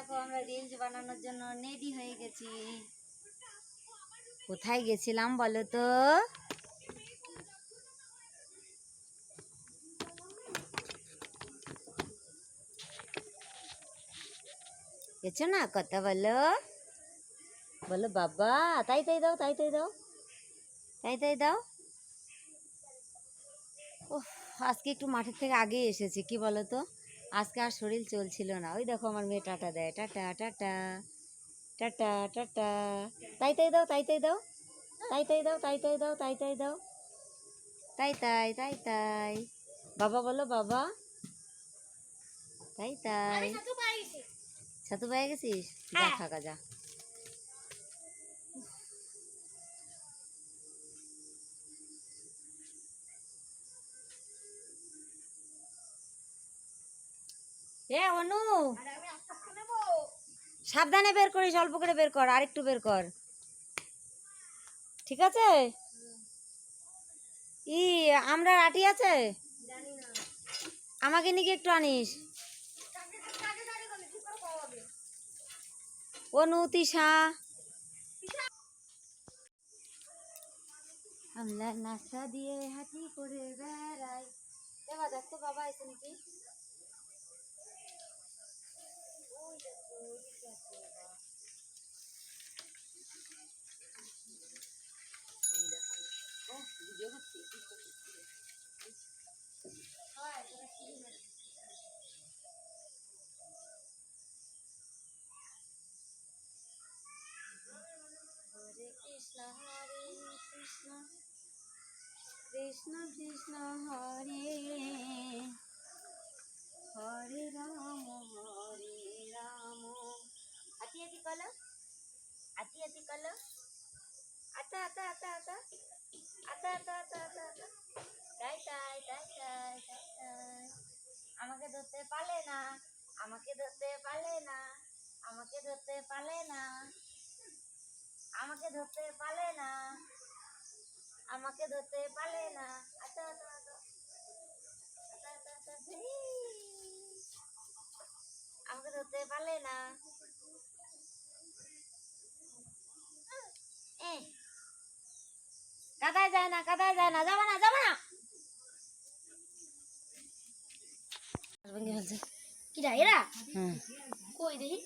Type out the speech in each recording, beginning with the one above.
নিরামিষ বানানোর জন্য রেডি হয়ে গেছি। কোথায় গেছিলাম বলো তো? গেছো না? কথা বলো। বলো, বাবা, তাই তাই দাও, তাই তাই দাও। তাই তাই দাও। ও আজকে একটু মাঠের থেকে আগে এসেছি, কি বলো তো? আজকে আর শরীর চলছিল না। ওই দেখো আমার মেয়ে টাটা দেয়। Tata tata tata tata. তাই তাই দাও তাই তাই দাও। তাই তাই দাও তাই তাই দাও তাই তাই দাও। তাই তাই তাই তাই। বাবা বলো বাবা। তাই তাই। ছাতু পায়ে গেছিস? যা থাকা যা। সাবধানে বের করিস, অল্প করে বের কর, আর একটু বের কর। ঠিক আছে? ই, আমরা আটি আছে? আমাকে নিয়ে একটু আনিস। অনু, তিশা। আমরা নাস্তা দিয়ে হাতি করে বেড়াই। এবার দেখতো বাবা এসে নাকি হরে কৃষ্ণ হরে কৃষ্ণ কৃষ্ণ কৃষ্ণ হরে। হরে রাম হরে রাম। আতি আতি, কল। আতি আতি, কল। আতা আতা আতা আতা। আতা আতা আতা আতা তাই তাই তাই তাই তাই। আমাকে ধরতে পারলে না, আমাকে ধরতে পারলে না, আমাকে ধরতে পারলে না। আমাকে ধরতে পারলে না। আমাকে ধরতে পারলে না। আচ্ছা আচ্ছা আচ্ছা। আচ্ছা আচ্ছা। আমাকে ধরতে পারলে না। কাদায় যায় না কাদায় যায় না। যাবে না যাবে না। ভেঙে ফেলছে কিরা এরা? কই দেখি?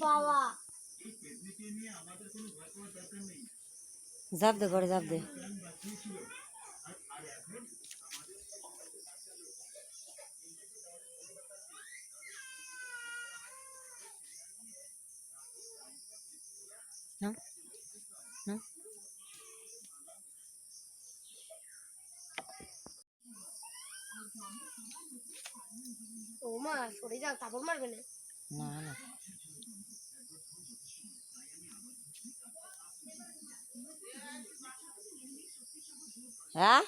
বাবা। জাপ দে ঘরে জাপ দে। নাও, নাও। ও মা সরে যাও কাপড় মারবে না। না না। 啊？